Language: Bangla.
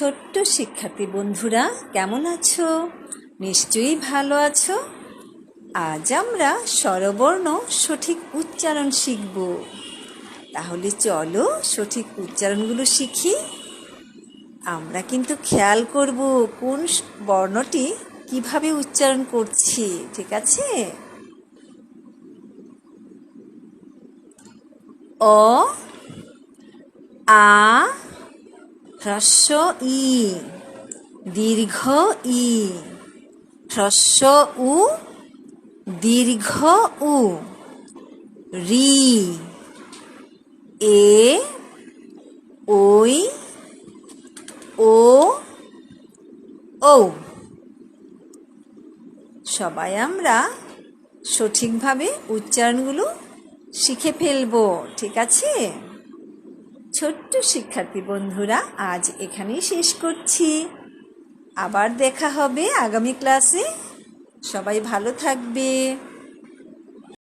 ছোট্ট শিক্ষার্থী বন্ধুরা, কেমন আছো? নিশ্চয়ই ভালো আছো। আজ আমরা স্বরবর্ণ সঠিক উচ্চারণ শিখব। তাহলে চলো সঠিক উচ্চারণগুলো শিখি। আমরা কিন্তু খেয়াল করব কোন বর্ণটি কীভাবে উচ্চারণ করছি, ঠিক আছে? অ, আ হ্রস্ব ই, দীর্ঘ ই, হ্রস্ব উ, দীর্ঘ উ, রি, এ, ওই, ও ও সবাই আমরা সঠিকভাবে উচ্চারণগুলো শিখে ফেলব, ঠিক আছে? ছোট্ট শিক্ষার্থী বন্ধুরা, আজ এখানেই শেষ করছি। আবার দেখা হবে আগামী ক্লাসে। সবাই ভালো থাকবে।